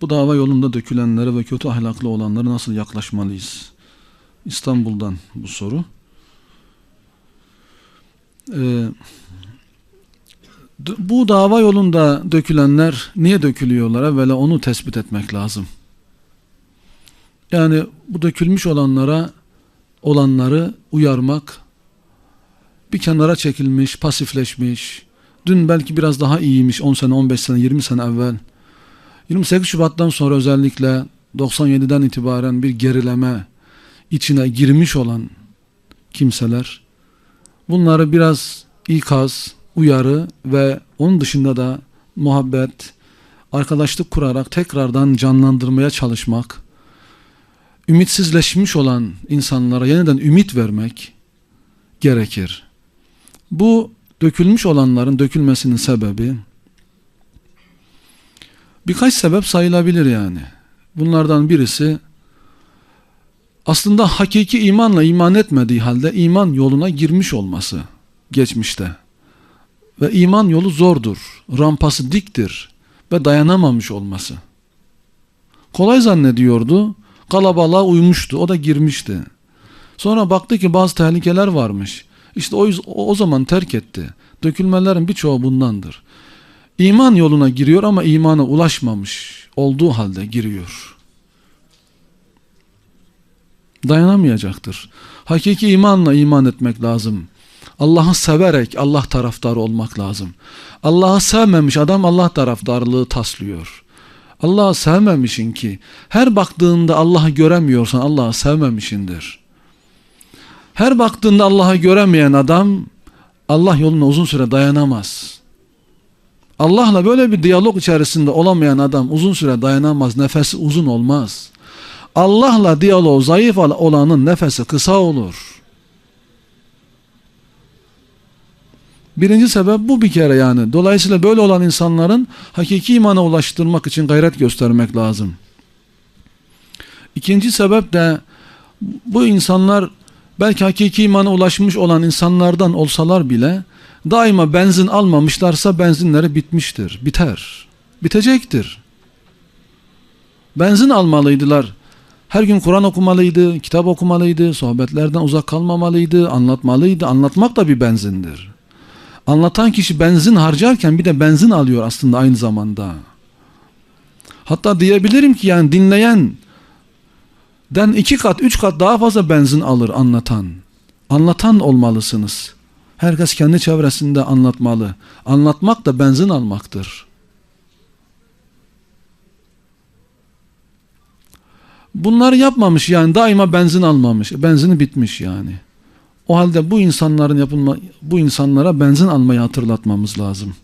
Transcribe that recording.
Bu dava yolunda dökülenlere ve kötü ahlaklı olanlara nasıl yaklaşmalıyız? İstanbul'dan bu soru. Ee, bu dava yolunda dökülenler niye dökülüyorlar? Evvela onu tespit etmek lazım. Yani bu dökülmüş olanlara olanları uyarmak, bir kenara çekilmiş, pasifleşmiş, dün belki biraz daha iyiymiş 10 sene, 15 sene, 20 sene evvel. 28 Şubat'tan sonra özellikle 97'den itibaren bir gerileme içine girmiş olan kimseler bunları biraz ikaz, uyarı ve onun dışında da muhabbet, arkadaşlık kurarak tekrardan canlandırmaya çalışmak, ümitsizleşmiş olan insanlara yeniden ümit vermek gerekir. Bu dökülmüş olanların dökülmesinin sebebi birkaç sebep sayılabilir yani. Bunlardan birisi aslında hakiki imanla iman etmediği halde iman yoluna girmiş olması geçmişte. Ve iman yolu zordur, rampası diktir ve dayanamamış olması. Kolay zannediyordu, kalabalığa uymuştu, o da girmişti. Sonra baktı ki bazı tehlikeler varmış. İşte o, o zaman terk etti. Dökülmelerin birçoğu bundandır. İman yoluna giriyor ama imana ulaşmamış olduğu halde giriyor. Dayanamayacaktır. Hakiki imanla iman etmek lazım. Allah'ı severek Allah taraftarı olmak lazım. Allah'ı sevmemiş adam Allah taraftarlığı taslıyor. Allah'ı sevmemişin ki her baktığında Allah'ı göremiyorsan Allah'ı sevmemişindir. Her baktığında Allah'ı göremeyen adam Allah yoluna uzun süre dayanamaz. Allah'la böyle bir diyalog içerisinde olamayan adam uzun süre dayanamaz, nefesi uzun olmaz. Allah'la diyalog zayıf olanın nefesi kısa olur. Birinci sebep bu bir kere yani. Dolayısıyla böyle olan insanların hakiki imana ulaştırmak için gayret göstermek lazım. İkinci sebep de bu insanlar belki hakiki imana ulaşmış olan insanlardan olsalar bile daima benzin almamışlarsa benzinleri bitmiştir, biter, bitecektir. Benzin almalıydılar. Her gün Kur'an okumalıydı, kitap okumalıydı, sohbetlerden uzak kalmamalıydı, anlatmalıydı. Anlatmak da bir benzindir. Anlatan kişi benzin harcarken bir de benzin alıyor aslında aynı zamanda. Hatta diyebilirim ki yani dinleyen den iki kat, üç kat daha fazla benzin alır anlatan. Anlatan olmalısınız. Herkes kendi çevresinde anlatmalı. Anlatmak da benzin almaktır. Bunları yapmamış yani daima benzin almamış. Benzini bitmiş yani. O halde bu insanların yapılma bu insanlara benzin almayı hatırlatmamız lazım.